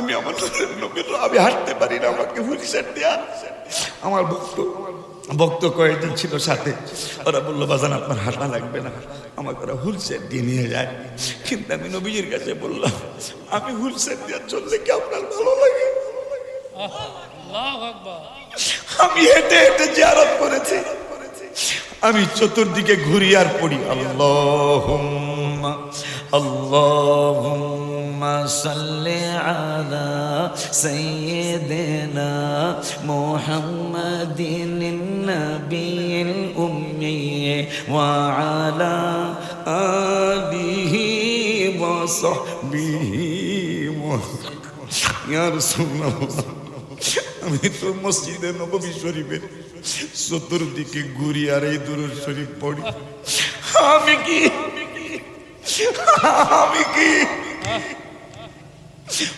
আমি আমার লোকে তো আমি হাঁটতে পারি না, আমাকে হুইলচেয়ার দেয়া আমার ভক্ত ভক্ত কয়েকজন ছিল সাথে। ওরা বলল, বাজান, আপনার হাঁটা লাগবে না। আমাকে ওরা হুলসেট দিয়ে নিয়ে যায়। কিন্তু আমি নবীজির কাছে বললাম, আমি হুলসেট দিয়ে চললে কি আপনার ভালো লাগে? আমি হেঁটে হেঁটে জিয়ারত করেছি। আমি চতুর্দিকে ঘুরি আর পড়ি আল্লাহ আল্লাহ صل على سيدنا محمد النبي الأمي وعلى آله وصحبه ইয়া রাসূলুল্লাহ আমি তো মসজিদে নববী শরীফের চতুর্দিকে ঘুরি আর এই দুরুদ শরীফ পড়ি আমি কি আমি কি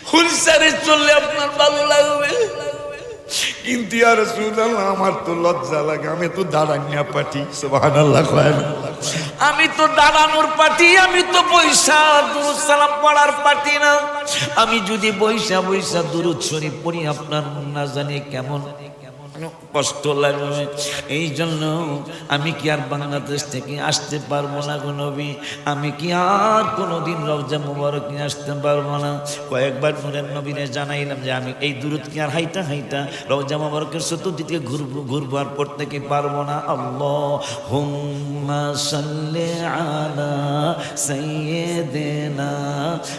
হুলসারে চললে আপনার ভালো লাগবে। কিন্তু আর আমার তো লজ্জা লাগে, আমি তো দাঁড়ানিয়া পাটি আমি তো দাঁড়ানোর পার্টি আমি তো দুরুদ সালাম পড়ার পার্টি না। আমি যদি বৈশা বৈশা দুরুদ শরীফ পড়ি, আপনার না জানি কেমন কষ্ট লাগবে? এই জন্য আমি কি আর বাংলাদেশ থেকে আসতে পারব না গো আমি কি আর কোনোদিন রওজা মুবারক নিয়ে আসতে পারব না? কয়েকবার নূরের নবীরে জানাইলাম যে আমি এই দূরত কি আর হাইটা হাইটা? রওজা মুবারকের চতুর্দিকে ঘুরবো ঘুরবো আর পড়তে কি পারব না। আল্লাহ হুম্মা সাল্লি আলা সাইয়্যিদিনা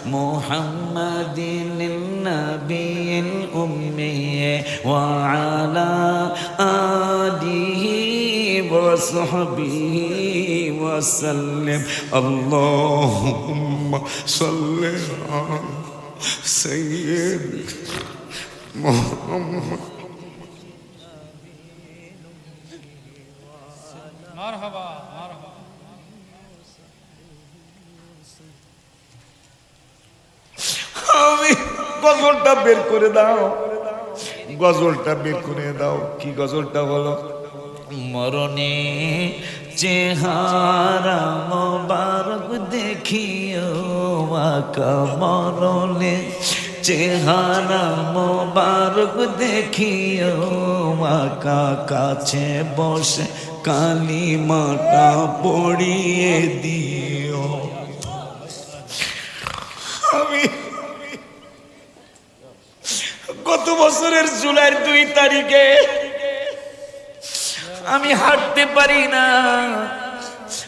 মুহাম্মাদিন النبي الأمي وعلى آله وصحبه وسلم. اللهم صل على سيد محمد. مرحبا. আমি গজলটা বের করে দাও। গজলটা বের করে দাও। কি গজলটা বলো? মরণে চেহারা মোবারক দেখিও আকা মরণে। চেহারা মোবারক দেখিও আকা কাছে বসে কালী মাটা পড়িয়ে দিও আমি গত বছরের জুলাইয়ের দুই তারিখে। আমি হাঁটতে পারি না।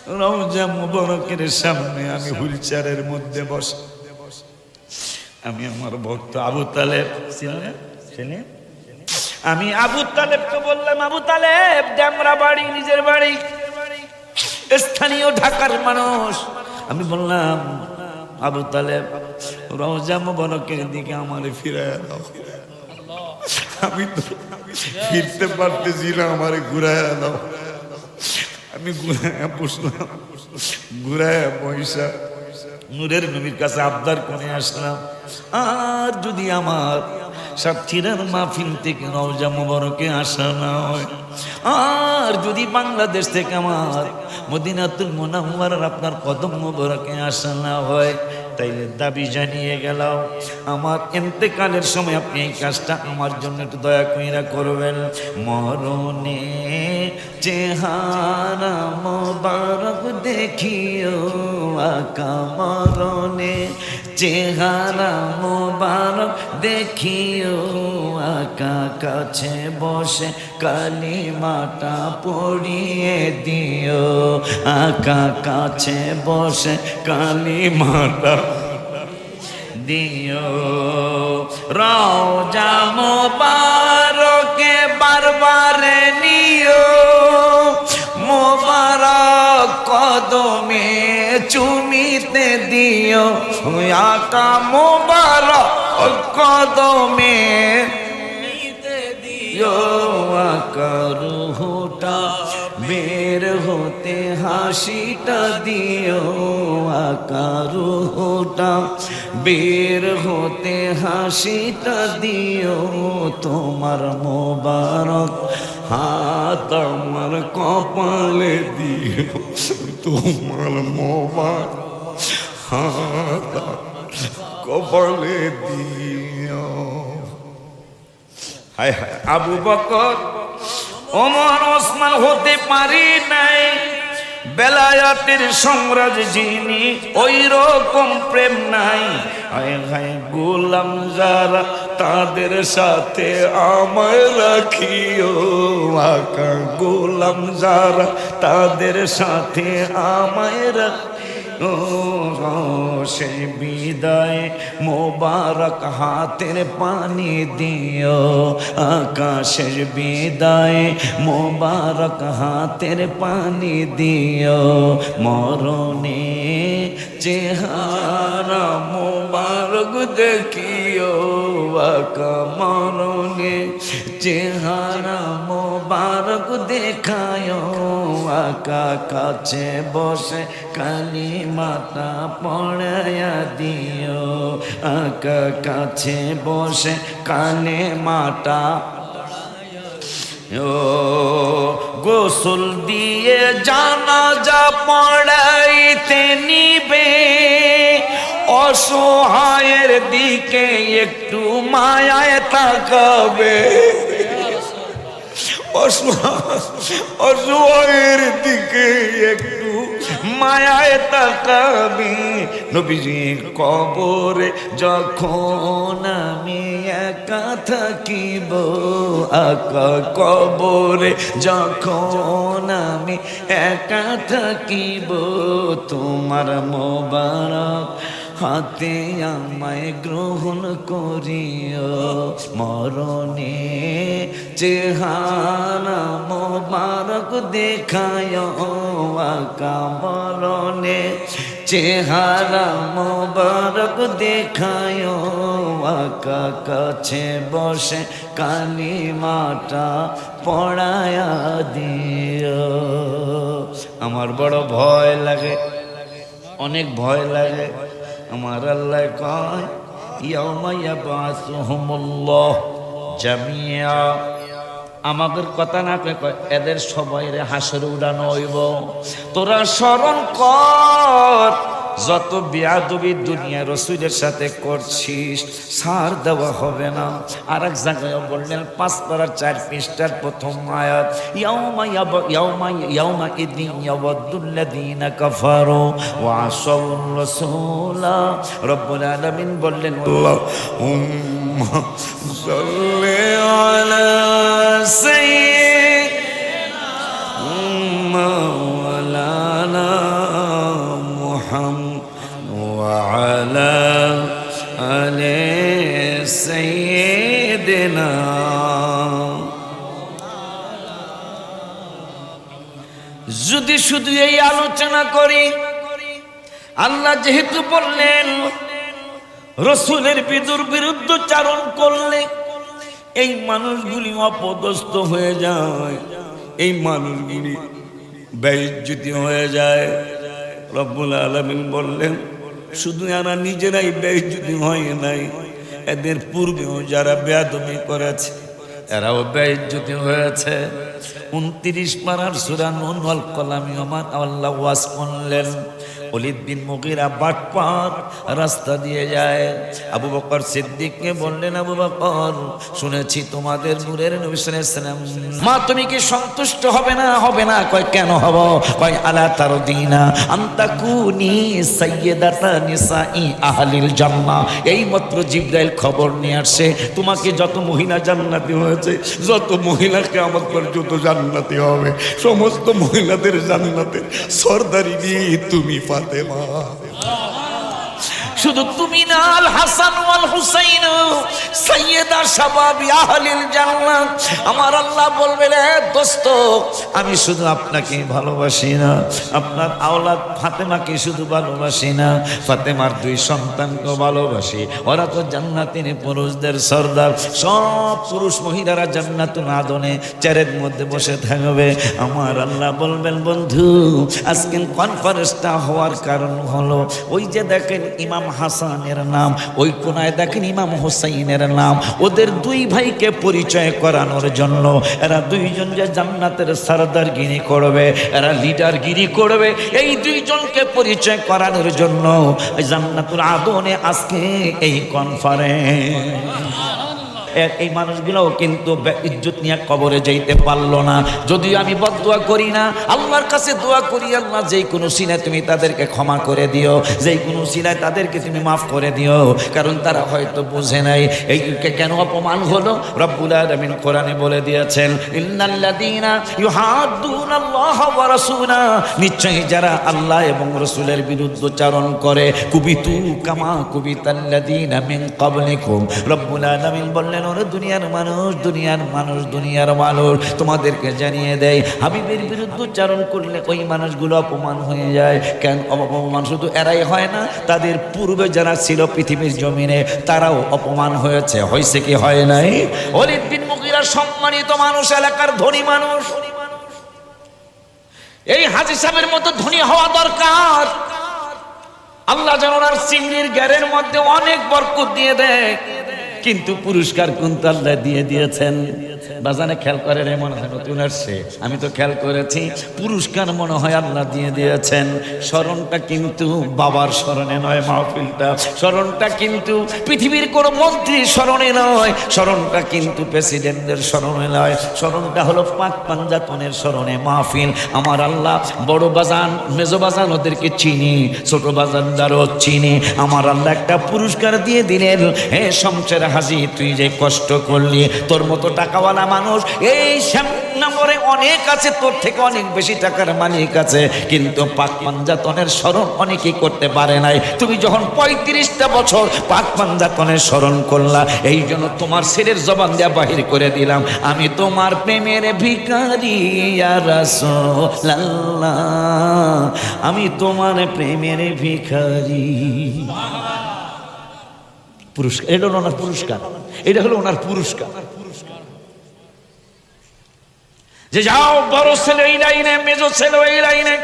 রওজা মুবারকের সামনে আমি হুইলচেয়ারের মধ্যে বসে। আমি আমার ভক্ত আবু তালেব। আমি আবু তালেবকে বললাম, আবু তালেব ড্যামরা বাড়ি, নিজের বাড়ি। স্থানীয় ঢাকার মানুষ। আমি বললাম, আবু তালেব রওজা মুবারকের দিকে আমার ফিরে আমি তো ফিরতে পারতেছি না আমারে ঘুরাইয়া দাও। আমি ঘুরাইয়া বসলাম, ঘুরাইয়া পয়সা নূরের নবীর কাছে আবদার করে আসলাম, আর যদি আমার সাতক্ষীরার মাহফিল থেকে রওজা মুবারকে আসা না হয়, আর যদি বাংলাদেশ থেকে আমার মদিনাতুল মুনাওয়ার আপনার কদম মুবারকে আসা না হয় তাইলে দাবি জানিয়ে গেলাম আমার এতেকালের সময় আপনি এই কাজটা আমার জন্য একটু দয়া কইরা করবেন। মরণে চেহারা মোবারক দেখিও, আকা মরণে চেহারা মোবারক দেখিও, আকা কাছে বসে কালিমাটা পড়িয়ে দিও। আকা কাছে বসে কালিমাটা মাটা দিও। যা মোবারকে দিও আকা মোবারক কদমে। দিও আকা রুহুটা বের হতে হাসিটা দিও। আকা রুহুটা বের হতে হাসিটা দিও। তোমার মোবারক হাত আমার কপালে দিও। তোমার মোবাইল কপালে দিও। হায় হায়, আবু বকর, ওমর, ওসমান হতে পারি নাই। বেলায়াতের সম্রাজ যিনি ওই রকম প্রেম নাই। হায় গোলাম যারা তাদের সাথে আমায় রাখিও। আকা গোলাম যারা তাদের সাথে আমায় রাখিও। সেই বিদায়, মোবারক হাতের পানি দিও। আকাশের বিদায়, মোবারক হাতের পানি দিও। মরণে চেহারা মোবারক দেখিও। আকা মরণে চেহারা মোবারক দেখায় আকা কাছে বসে কালী মাতা পড়ায়া দিও। আকা কাছে বসে কানে মাতা ও গোসল দিয়ে জানা যা পড়াইতে নিবে। অসহায়ের দিকে একটু মায়ায় তাকাবে। অসহায়ের দিকে একটু মায়ায় তাকাবি। নবীজি কবরে যখন আমি একা থাকিব, আকা কবরে যখন আমি একা থাকিব, তোমার মোবারক হাতে আমায় গ্রহণ করিও। মরণে চেহারা মোবারক দেখায় আকা মরণে চেহারা মোবারক দেখায় আকা কাছে বসে কালী মাটা পড়ায়া দিও। আমার বড় ভয় লাগে, অনেক ভয় লাগে। আমার আল্লাহ কয় জামিয়া। আমাদের কথা না কয় এদের সবাই রে হাসর উড়ানো হইব। তোরা স্মরণ কর যত বিয়াদবি দুনিয়া রসুলের সাথে করছিস, সার দেওয়া হবে না। আর এক জায়গায় বললেন, পাঁচ পাড়ার চার পৃষ্ঠার প্রথম আয়াত, ইয়াউমা ইয়াউমা ইয়াউমা ইদিন ইয়াবদুল্লাদিনা কাফারু ওয়া আসাউর রাসূলা। রব্বুল আলামিন বললেন আল্লাহ হুম সাল্লি আলা সাইয়্যিদ যদি শুধু এই আলোচনা করি, আল্লাহ যেহেতু বললেন, রসুলের বিদুর বিরুদ্ধ চারণ করলে এই মানুষগুলি অপদস্থ হয়ে যায়, এই মানুষগুলি ব্যয়জ্যুতি হয়ে যায়। রব্বুল আলমিন বললেন, শুধু এরা নিজেরাই ব্যয়জ্যুতি হয় নাই, এদের পূর্বেও যারা বেয়াদমি করেছে এরাও ব্যয়জ্যুতি হয়েছে। উনত্রিশ পাড়ার সুরান কলামী আমার আল্লাহ ওয়াজ করলেন অলিদ বিন মুগিরা বাটপার রাস্তা দিয়ে যায়। আবু বকর সিদ্দিককে বললেন, আবু বকর, শুনেছি তোমাদের নূরের নবী সাল্লাল্লাহু মা, তুমি কি সন্তুষ্ট হবে না? হবে না। কয়, কেন হব? কয়, আলা তারদিনা আন্তাকুনি সাইয়্যিদাতা নিসাই আহলিল জান্নাহ। এই মাত্র জিবরাইল খবর নিয়ে আসছে তোমাকে যত মহিলা জান্নাতি হয়েছে, যত মহিলাকে আমার পর্যন্ত জান্নাতি হবে, সমস্ত মহিলাদের জান্নাতের সর্দারি নিয়ে তুমি ফাতেমা শুধু তুমি না, আল হাসান ওয়াল হুসাইন, সাইয়েদা শাবাবি আহলিল জান্নাত। আমার আল্লাহ বলবে রে দোস্ত, আমি শুধু আপনাকে ভালোবাসি না, আপনার আওলাদ ফাতেমাকে শুধু ভালোবাসি না, ফাতেমার দুই সন্তানকে ভালোবাসি। ওরা তো জান্নাতিনে পুরুষদের সর্দার। সব পুরুষ মহিলারা জান্নাতুল আদনে চেরের মধ্যে বসে থাকবে। আমার আল্লাহ বলবেন, বন্ধু, আজকে কনফারেন্সটা হওয়ার কারণ হলো, ওই যে দেখেন ইমাম হাসানের নাম, ওই কোনায় দেখেন ইমাম হোসাইনের নাম, ওদের দুই ভাইকে পরিচয় করানোর জন্য এরা দুইজন যে জান্নাতের সারদার গিরি করবে, এরা লিডার গিরি করবে, এই দুইজনকে পরিচয় করানোর জন্য জান্নাতুর আদনে আজকে এই কনফারেন্স এই মানুষগুলোও কিন্তু ইজ্জত নিয়ে কবরে যাইতে পারল না। যদিও আমি বদুয়া করি না, আল্লাহর কাছে দোয়া করি, আল্লাহ যেই কোনো সিনায় তুমি তাদেরকে ক্ষমা করে দিও যেই কোনো সিনায় তাদেরকে তুমি মাফ করে দিও, কারণ তারা হয়তো বোঝে নাই। এই কেন অপমান হলো? রব্বুল আলামিন কোরআনে বলে দিয়েছেন রাসূলা। নিশ্চয়ই যারা আল্লাহ এবং রাসূলের বিরুদ্ধচারণ করে, কুবিতু কামা কুবিতাল্লাযীনা মিন ক্বাবলিকুম। রব্বুল আলামিন বললেন ওরে দুনিয়ার মানুষ দুনিয়ার মানুষ দুনিয়ার মানুষ। তোমাদেরকে জানিয়ে দেয় হাবিবের বিরুদ্ধে উচ্চারণ করলে ওই মানুষগুলো অপমান হয়ে যায়। কেন? অপমান শুধু এরাই হয় না, তাদের পূর্বে যারা ছিল পৃথিবীর জমিনে, তারাও অপমান হয়েছে। হয়েছে কি হয় নাই? অলিদ বিন সম্মানিত মানুষ, এলাকার ধনী মানুষ। এই হাজি সাহেবের মতো ধনী হওয়া দরকার। আল্লাহ ওনার চিংড়ির গ্যারের মধ্যে অনেক বরকত দিয়ে দেয়। কিন্তু পুরস্কার কিন্তু আল্লাহ দিয়ে দিয়েছেন? বাজানে খেয়াল করে রে মনে হয় নতুন আসছে। আমি তো খেয়াল করেছি, পুরস্কার মনে হয় আল্লাহ দিয়ে দিয়েছেন। স্মরণটা কিন্তু বাবার স্মরণে নয়, মাহফিলটা। স্মরণটা কিন্তু পৃথিবীর কোনো মন্ত্রীর স্মরণে নয়। স্মরণটা কিন্তু প্রেসিডেন্টের স্মরণে নয়। স্মরণটা হলো পাক পাঞ্জাতনের স্মরণে মাহফিল। আমার আল্লাহ বড় বাজান, মেজো বাজান ওদেরকে চিনি, ছোট বাজানদারও চিনি। আমার আল্লাহ একটা পুরস্কার দিয়ে দিলেন, হে শমশের হাজি তুই যে কষ্ট করলি, তোর মতো টাকাওয়ালা মানুষ, এই শ্যামনগরে অনেক আছে, তোর থেকে অনেক বেশি টাকার মালিক আছে। কিন্তু পাক পাঞ্জাতনের স্মরণ অনেকেই করতে পারে নাই। তুমি যখন পঁয়ত্রিশটা বছর পাক পাঞ্জাতনের স্মরণ করলা, এই জন্য তোমার ছেলের জবান দেয়া বাহির করে দিলাম। আমি তোমার প্রেমের ভিকারি আমি তোমার প্রেমের ভিখারি। পুরস্কার, এটা হলো ওনার পুরস্কার। এটা হলো ওনার পুরস্কার। যে যাও, বড় ছেলে এই লাইনে, মেজো ছেলে এই লাইনে।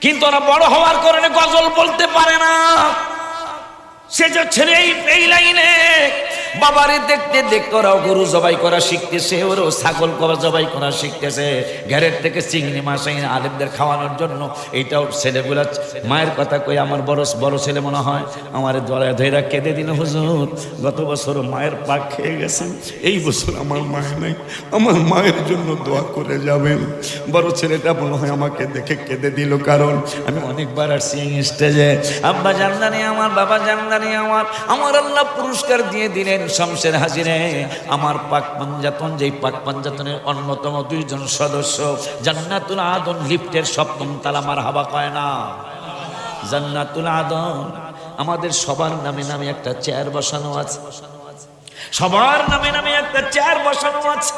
কিন্তু ওরা বড় হওয়ার কারণে গজল বলতে পারে না। সে যে ছেলে এই- লাইনে বাবারে দেখতে দেখতে ওরাও গরু জবাই করা শিখতেছে, ওরও ছাগল করা জবাই করা শিখতেছে। ঘরের থেকে চিংড়ি মাছ আলেমদের খাওয়ানোর জন্য এইটাও ছেলেগুলা মায়ের কথা কই, আমার বড় বড় ছেলে মনে হয় আমার দলে ধৈরা কেঁদে দিল, হুজুর। গত বছর মায়ের পাক খেয়ে গেছেন এই বছর আমার মায় নাই, আমার মায়ের জন্য দোয়া করে যাবেন। বড় ছেলেটা মনে হয় আমাকে দেখে কেঁদে দিল, কারণ আমি অনেকবার আর সিং স্টেজে আব্বা জানদানি আমার, বাবা জানদানি আমার আমার আল্লাহ পুরস্কার দিয়ে দিলেন। শমশের হাজিরে। আমার পাক পাঞ্জাতন, যেই পাক পাঞ্জাতনের অন্যতম দুইজন সদস্য, জান্নাতুল আদন লিফটের সপ্তম তালা আমার হাবা কয় না? জান্নাতুল আদন, আমাদের সবার নামে নামে একটা চেয়ার বসানো আছে। সবার নামে নামে একটা চেয়ার বসানো আছে।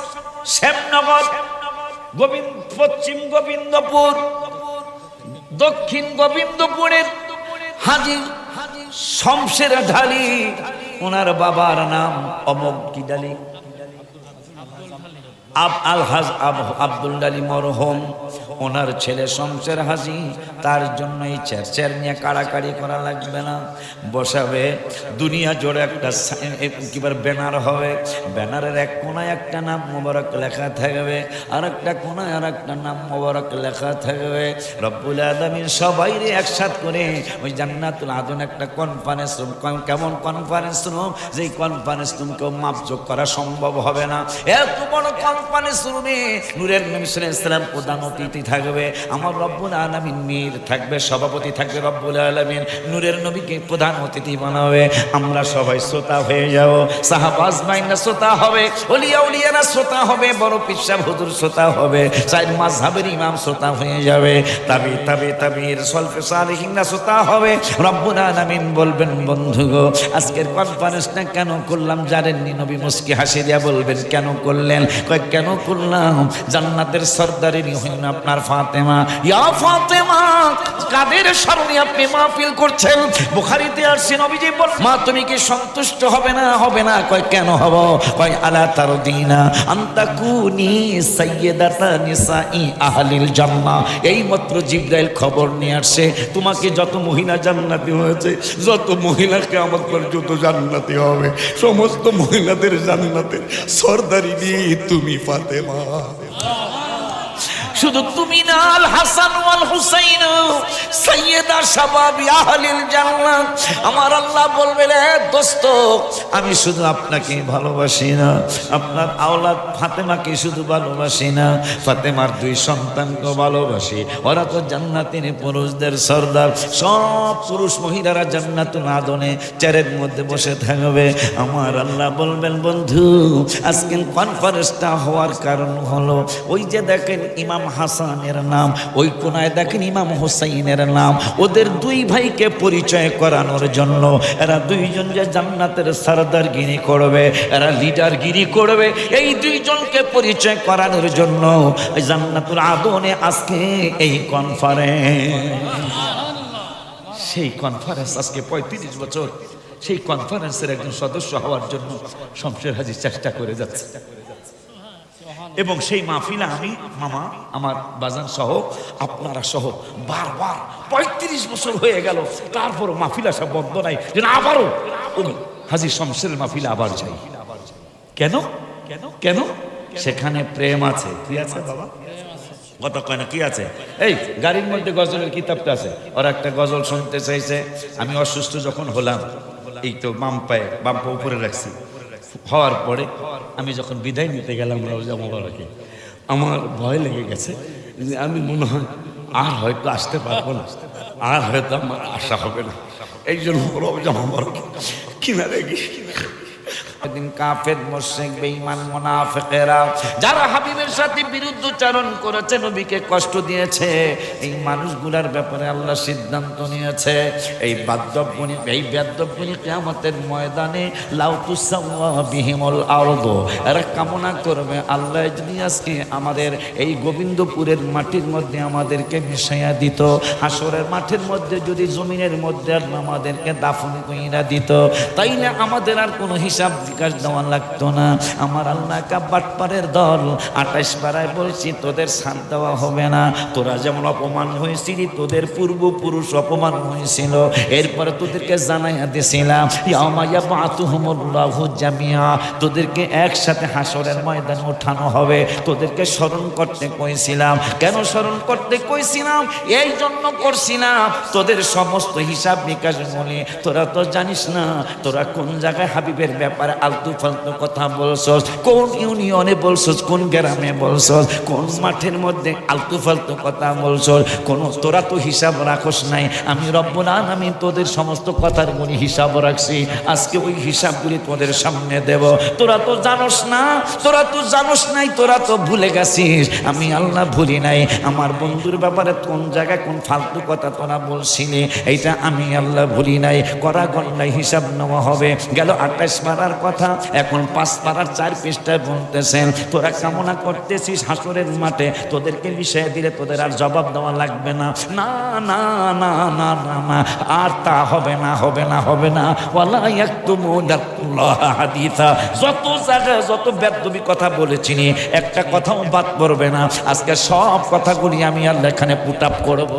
শ্যামনগর, গোবিন্দ, পশ্চিম গোবিন্দপুর, দক্ষিণ গোবিন্দপুরের হাজি শমশের ঢালি ওনার বাবার নাম অমক ডালি আব আল হাজ আব আব্দুল ডালি মরহম, ওনার ছেলে শমশের হাজি, তার জন্য এই চেয়ার নিয়ে কাড়াকাড়ি করা লাগবে না। বসাবে, দুনিয়া জোড়ে একটা কিবার ব্যানার হবে। ব্যানারের এক কোনায় একটা নাম মোবারক লেখা থাকবে আর একটা কোনায় আর একটা নাম মোবারক লেখা থাকবে। রব্বুল আলমীর সবাই রে একসাথ করে ওই জান্নাতুল আদন একটা কনফারেন্স রুম কেমন কনফারেন্স রুম যেই কনফারেন্স রুমকে মাপযোগ করা সম্ভব হবে না। এত বড় কনফারেন্স রুমে নূরের নবী সাল্লাম প্রধান অতিথি থাকবে। আমার রব্বুল আলামিন মীর থাকবে, সভাপতি থাকবে রব্বুল আলামিন। নূরের নবীকে প্রধান অতিথি বানাবে। আমরা সবাই শ্রোতা হয়ে যাব। সাহাবাজ বাইনা শ্রোতা হবে ওলিয়া উলিয়ারা শ্রোতা হবে, বড় পিসাব হুজুর শ্রোতা হবে চার মাযহাবের ইমাম শ্রোতা হয়ে যাবে, তাবি তাবি, তাবির, সলফে সালিহিনরা শ্রোতা হবে। রব্বুল আলামিন বলবেন বন্ধু গো আজকের কনফারেন্সটা কেন করলাম? জানেননি নবী, মুস্কি হাসি দিয়া বলবেন, কেন করলেন কয়, কেন করলাম? জান্নাতের সর্দারেরই হইন আপনার ফাতেমা। ইয়া ফাতেমা, কাদের স্মরণে আপনি মাহফিল করছেন? বুখারীতে আসছে নবীজি বল মা, তুমি কি সন্তুষ্ট হবে না? হবে না। কয়, কেন হব? কয়, আলা তারদিনা আন্তাকুনি সাইয়্যিদাতা নিসাই আহলিল জান্নাহ। এই মাত্র জিব্রাইল খবর নিয়ে আসছে, তোমাকে যত মহিলা জান্নাতি হয়েছে, যত মহিলাকে আমার পর যত জান্নাতি হবে, সমস্ত মহিলাদের জান্নাতের সর্দারি নিয়ে তুমি ফাতেমা। শুধু তুমি না, আল হাসান ওয়াল হুসাইন, সাইয়েদা শাবাবি আহলিল জান্নাত। আমার আল্লাহ বলবে রে দোস্ত, আমি শুধু আপনাকে ভালোবাসি না, আপনার আওলাদ ফাতেমাকে শুধু ভালোবাসি না, ফাতেমার দুই সন্তানকে ভালোবাসি। ওরা তো জান্নাতিন পুরুষদের সর্দার, সব পুরুষ মহিলারা জান্নাতুল আদনে চেয়ারের মধ্যে বসে থাকবে। আমার আল্লাহ বলবেন, বন্ধু আজকে কনফারেন্সটা হওয়ার কারণ হলো, ওই যে দেখেন ইমাম হাসানের নাম, ওই কোনায় দেখেন ইমাম হোসাইনের নাম। ওদের দুই ভাইকে পরিচয় করানোর জন্য এরা দুইজন যে জান্নাতের সারদার গিরি করবে, এরা লিডার গিরি করবে, এই দুইজনকে পরিচয় করানোর জন্য এই জান্নাতুল আদনে আজকে এই কনফারেন্স সেই কনফারেন্স আজকে পঁয়ত্রিশ বছর, সেই কনফারেন্সের একজন সদস্য হওয়ার জন্য শমশের হাজির চেষ্টা করে যাচ্ছে। এবং সেই মাহফিলে আমি মামা আমার বাজান সহ আপনারা সহ বারবার পঁয়ত্রিশ বছর হয়ে গেল তারপর মাহফিল আসা বন্ধ নাই যেন আবারও হাজি শমশের মাহফিলে আবার যাই। কেন? কেন? কেন? সেখানে প্রেম আছে। কি আছে বাবা? কথা কয় না কি আছে? এই গাড়ির মধ্যে গজলের কিতাবটা আছে। ওরা একটা গজল শুনতে চাইছে। আমি অসুস্থ যখন হলাম এই তো বাম পায়ে বাম পা উপরে রাখছি। হওয়ার পরে আমি যখন বিদায় নিতে গেলাম রোজা মোবারকে, আমার ভয় লেগে গেছে যে আমি মনে হয় আর হয়তো আসতে পারব না, আর হয়তো আমার আশা হবে না। এই জন্য রোজা মোবারকে কিনারে গিয়ে দিন কাফের মোশেক বেঈমান, মুনাফিকেরা যারা হাবিবের সাথে বিরুদ্ধ বিরুদ্ধচারণ করেছে, নবীকে কষ্ট দিয়েছে, এই মানুষগুলার ব্যাপারে আল্লাহ সিদ্ধান্ত নিয়েছে। এই বাদ্যবনি এই বেদ্যবনি কিয়ামতের ময়দানে লাউতু সাওয়া বিহিমল আরদ, এরা কামনা করবে, আল্লাহ যদি আজকে আমাদের এই গোবিন্দপুরের মাটির মধ্যে আমাদেরকে মিশাইয়া দিত, হাসরের মাঠের মধ্যে যদি জমিনের মধ্যে আমাদেরকে দাফন কইরা দিত, তাইলে আমাদের আর কোনো হিসাব বিকাশ দেওয়া লাগতো না। আমার আল্লাহ কাব্বাটপাড়ের দল। আঠাশ পাড়ায় বলছি, তোদের সাথ দেওয়া হবে না। তোরা যেমন অপমান হয়েছিলি, তোদের পূর্বপুরুষ অপমান হয়েছিল। এরপরে তোদেরকে জানাইয়া দিছিলাম জামিয়া তোদেরকে একসাথে হাসরের ময়দানে ওঠানো হবে। তোদেরকে স্মরণ করতে কইছিলাম। কেন স্মরণ করতে কইছিলাম? এই জন্য করছিলাম। তোদের সমস্ত হিসাব নিকাশ বলে। তোরা তো জানিস না, তোরা কোন জায়গায় হাবিবের ব্যাপারে আলতু ফালতু কথা বলছস? কোন ইউনিয়নে বলছস? কোন গ্রামে বলছস? কোন মাঠের মধ্যে আলতু ফালতু কথা বলছস? কোন তোরা তো হিসাব রাখস নাই। আমি রব্বুল আমি তোদের সমস্ত কথার গুলি হিসাব রাখছি। আজকে ওই হিসাবগুলি তোদের সামনে দেব। তোরা তো জানোস না? তোরা তো জানোস নাই? তোরা তো ভুলে গেছিস। আমি আল্লাহ ভুলি নাই। আমার বন্ধুর ব্যাপারে কোন জায়গায় কোন ফালতু কথা তোরা বলছিলি, এইটা আমি আল্লাহ ভুলি নাই। করা গন্ডায় হিসাব নেওয়া হবে। গেল আঠাশ পাড়ার কথা, এখন পাঁচ পাড়ার চার পৃষ্ঠায় বলতেছেন, তোরা কামনা করতেছিস হাসরের মাঠে, তোদেরকে বিষয়ে দিলে তোদের আর জবাব দেওয়া লাগবে না। না না না না না না আর তা হবে না হবে না হবে না। ওয়ালা ইয়াকতুমুনাল্লাহ হাদিসা। যত জায়গায় যত বেদবি কথা বলেছিনি একটা কথাও বাদ পড়বে না। আজকে সব কথাগুলি আমি আল্লাহ এখানে পুট আপ করব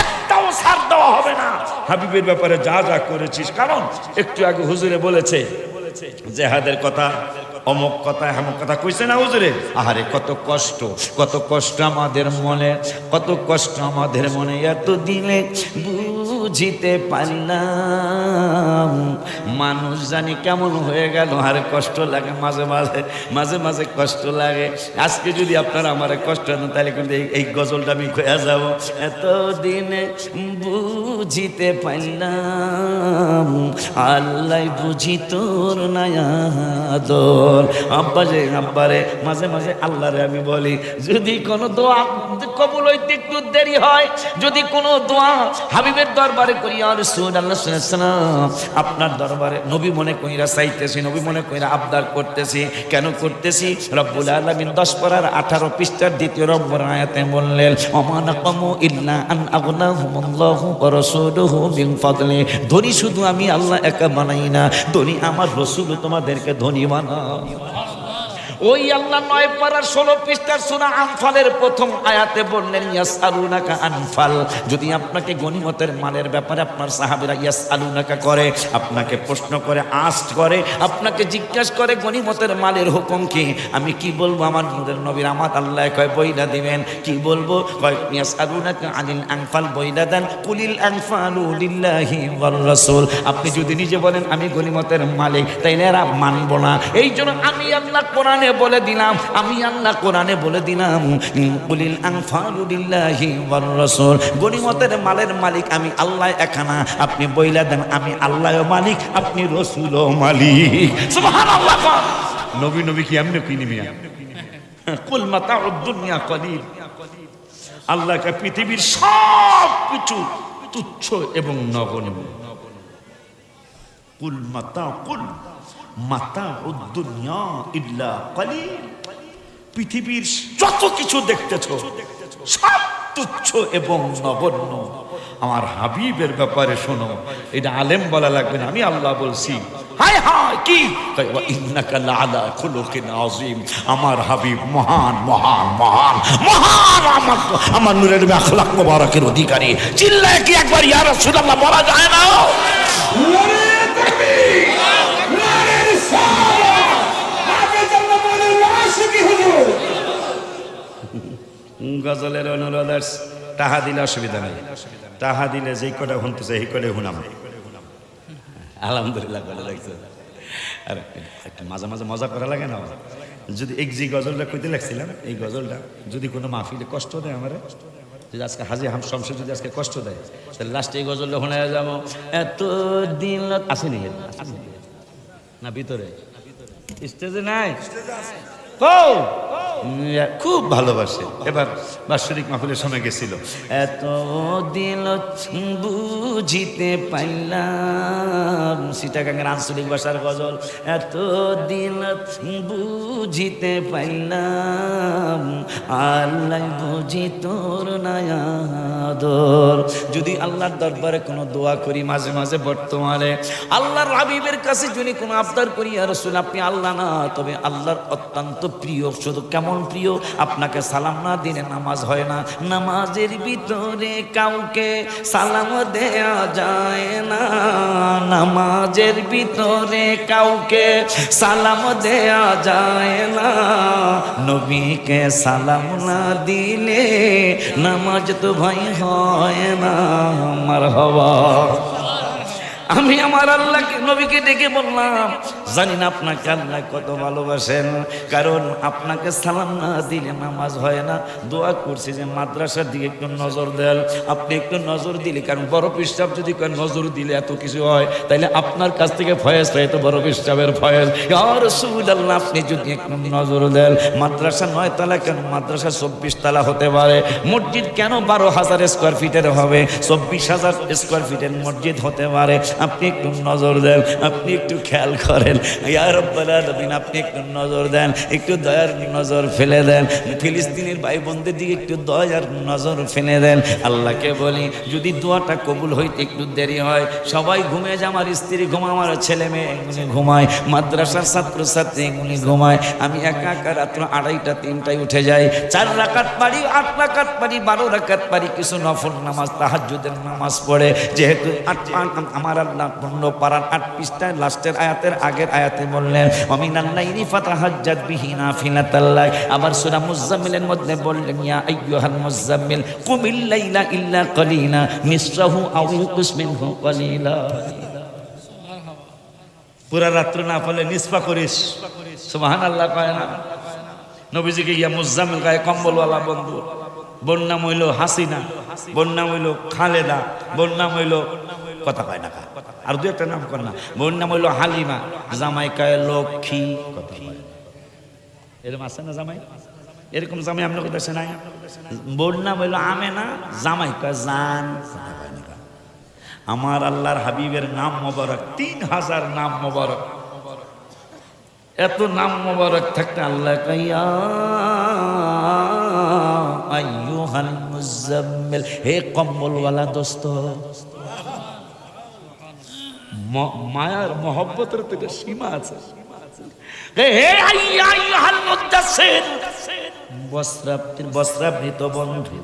একটাও ছাড় দেওয়া হবে না হাবিবের ব্যাপারে যা যা করেছিস কারণ একটু আগে হুজুরে বলেছে জেহাদের কথা অমুক কথা হেমক কথা কইছে না হুজুরে? আহারে, কত কষ্ট কত কষ্ট আমাদের মনে, কত কষ্ট আমাদের মনে। এত দিলে বুঝিতে পারলাম। মানুষ জানি কেমন হয়ে গেল। আরে কষ্ট লাগে, মাঝে মাঝে মাঝে মাঝে কষ্ট লাগে। আজকে যদি আপনারা আমার কষ্ট দেন, তাহলে কিন্তু এই- গজলটা আমি খোয়া যাব। এত দিনে বুঝিতে পারলাম। আল্লাহ বুঝি তোর নায়াদর আব্বা যে আব্বারে মাঝে মাঝে আল্লাহরে আমি বলি, যদি কোনো দোয়া কবুল হইতে একটু দেরি হয়, যদি কোনো দোয়া হাবিবের দরবারে করি আর সুন আল্লাহ আপনার দরবারে নবী মনে কইরা চাইতেছি, নবী মনে কইরা আবদার করতেছি, কেন করতেছি? রব্বুল আলামিন দশ পড়ার আঠারো পৃষ্ঠার দ্বিতীয় রব্বর আয়াতে বললেন অমান কমু ইল্লা আন আগনাহুমুল্লাহু ওয়া রাসূলুহু মিন ফাদলি। ধনী শুধু আমি আল্লাহ একা বানাই না, ধনী আমার রসুল তোমাদেরকে ধনী বানাও। Ramadan. ওই আল্লাহ নয় পারার ষোলো পৃষ্ঠার সোনা আনফালের প্রথম আয়াতে বললেন ইয়াস আলুনাকা আনফাল। যদি আপনাকে গনিমতের মালের ব্যাপারে আপনার সাহাবিরা ইয়াস আলুনাকা করে, আপনাকে প্রশ্ন করে, আস্ট করে, আপনাকে জিজ্ঞাসা করে গনিমতের মালের হুকুম কি, আমি কি বলব? আমার নূরের নবীর আমার আল্লাহ কয়, বইলা দিবেন। কি বলব? কয় ইয়াস আলুনাকা আনিল আনফাল বইলা দেন, কুলিল আনফালু লিল্লাহি রাসূল। আপনি যদি নিজে বলেন, আমি গনিমতের মালিক, তাইলে এরা মানবো না। এই জন্য আমি আল্লাহ কোরআনে বলে দিলাম আমি আল্লাহ কোরআনে বলে দিলাম কুলিল আংফারুলিল্লাহি ওয়ার রাসূল। গনিমতের মালের মালিক আমি আল্লাহ এখানা আপনি বইলা দেন আমি আল্লাহ মালিক আপনি রসুলও মালিক। সুবহানাল্লাহ নবী নবী কি এমনি কি নিবি? কুল মাতা দুনিয়া কলিল। আল্লাহকে পৃথিবীর সব কিছু তুচ্ছ এবং নগণ্য। কুল মাতা কুল মাতা উদ্দুনিয়া ইল্লা কলিল। পৃথিবীর যত কিছু দেখতেছ, সব তুচ্ছ এবং নগণ্য। আমার হাবিবের ব্যাপারে শোনো, এটা আলেম বলা লাগবে না, আমি আল্লাহ বলছি। হায় হায়, কি? আমার হাবিব মহান মহান মহান মহান আমার আমার নূরের আখলাক মোবারকের অধিকারী। চিল্লায় কি একবার, ইয়া রাসূলুল্লাহ, বলা যায় না? গজলের অনুরোধ টাহা দিলে অসুবিধা নেই। টাহা দিলে যেই কটা শুনতেছে সেই কটাই শুনাম আলহামদুলিল্লাহ, ভালো লাগছে। আর মাঝে মাঝে মজা করা লাগে না? যদি এই যে গজলটা কইতে লাগছিলাম, এই গজলটা যদি কোনো মাহফিলে কষ্ট দেয় আমার, যদি আজকে হাজি হাম শমশে যদি আজকে কষ্ট দেয়, তাহলে লাস্টে এই গজলটা শোনা যাব। এত দিন আসেনি? না, ভিতরে। স্টেজে নাই? ও খুব ভালোবাসে। এবার বাৎসরিক মাহফিলের সময় গেছিল। এত দিল বুঝিতে পাইলাম সিটাগাঙ্গের আঞ্চলিক ভাষার গজল। এত দিল বুঝিতে পাইলাম, আল্লাহ বুঝি তোর নায়াদর যদি আল্লাহর দরবারে কোনো দোয়া করি মাঝে মাঝে বর্তমানে, আল্লাহর হাবিবের কাছে যদি কোনো আবদার করি আর শুন আপনি আল্লাহ না, তবে আল্লাহর অত্যন্ত প্রিয়। শুধু কেমন প্রিয়, আপনাকে সালাম না দিলে নামাজ হয় না। নামাজের ভিতরে কাউকে সালাম দেয়া যায় না। নামাজের ভিতরে কাউকে সালাম দেয়া যায় না। নবীকে সালাম না দিলে নামাজ তো ভাই হয় না। আমার হওয়া আমি আমার আল্লাহকে, নবীকে ডেকে বললাম, জানি না আপনাকে আল্লাহ কত ভালোবাসেন, কারণ আপনাকে সালাম না দিলে নামাজ হয় না। দোয়া করছি যে মাদ্রাসার দিকে একটু নজর দেন। আপনি একটু নজর দিলে, কারণ বড় পিসাব যদি নজর দিলে এত কিছু হয় তাহলে আপনার কাছ থেকে ফয়েজ হয় তো বড় পিসাবের ফয়েজ। আর আল্লাহ আপনি যদি একটু নজর দেন, মাদ্রাসা নয় তালা কেন? মাদ্রাসা চব্বিশ তালা হতে পারে। মসজিদ কেন বারো হাজার স্কোয়ার ফিটের হবে? চব্বিশ হাজার স্কোয়ার ফিটের মসজিদ হতে পারে। আপনি একটু নজর দেন, আপনি একটু খেয়াল করেন। ইয়ার আপনি একটু নজর দেন, একটু দয়ার নজর ফেলে দেন, ফিলিস্তিনের ভাই বোনদের দিকে একটু দয়ার নজর ফেলে দেন। আল্লাহকে বলি, যদি দোয়াটা কবুল হইতে একটু দেরি হয়, সবাই ঘুমে যায় আমার স্ত্রী ঘুমা আমার ছেলে মেয়ে ঘুমায়, মাদ্রাসার ছাত্র ছাত্রী এগুলি ঘুমায়, আমি একা একা রাত্র আড়াইটা, তিনটায় উঠে যাই, চার রাকাত পারি আট রাকাত পারি বারো রাকাত পারি কিছু নফল নামাজ, তাহাজ্জুদের নামাজ পড়ে, যেহেতু আট পা- আমার আল্লাহ পূর্ণ পারার আট পৃষ্ঠায় লাস্টের আয়াতের আগের আয়াতে বললেন ফাতাহাজ্জাত আবার সূরা মুজাম্মিলের মধ্যে বললেন, ইয়া আইয়ুহাল মুজাম্মিল, কুমিল লাইলা ইল্লা আও কালিলা। পুরা রাত্র না পারলে নিসপা করিস। সুবহান আল্লাহ কয় না। নবীজিকে ইয়া মুজাম্মিল বন্ধু। হইল হাসিনা বোন নাম হইল খালেদা বোন নাম হইল কথা কয় না। আর দু একটা নাম কর না। বোন নাম হইল হালিমা। জামাই কয় লক্ষ্মী। কথা না। এরকম আছে না জামাই? এরকম জামাই আপনার কাছে নাই? বোন নাম হইল আমেনা জামাই কয় জান না। আমার আল্লাহর হাবিবের নাম মোবারক, তিন হাজার নাম মোবারক। এত নাম মোবারক থাকতে আল্লাহ কাইয়া হে কম্বলওয়ালা দোস্ত মায়ার মহব্বতের একটা সীমা আছে। বন্ধু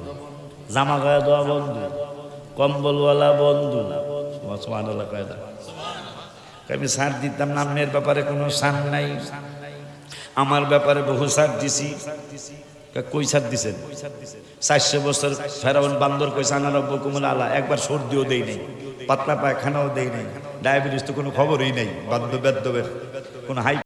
দিতাম নামের ব্যাপারে কোনো নাই। আমার ব্যাপারে বহু সার দিছি। কই সার দিছেন? চারশো বছর ফেরাউন বান্দর কইছে, আনারব্য কুমল আলা, একবার সর্দিও দেই নাই, পাতলা পায়খানাও দেই নাই। ডায়াবেটিস তো কোনো খবরই নেই বাদ্য বেদ্যবের কোনো হাই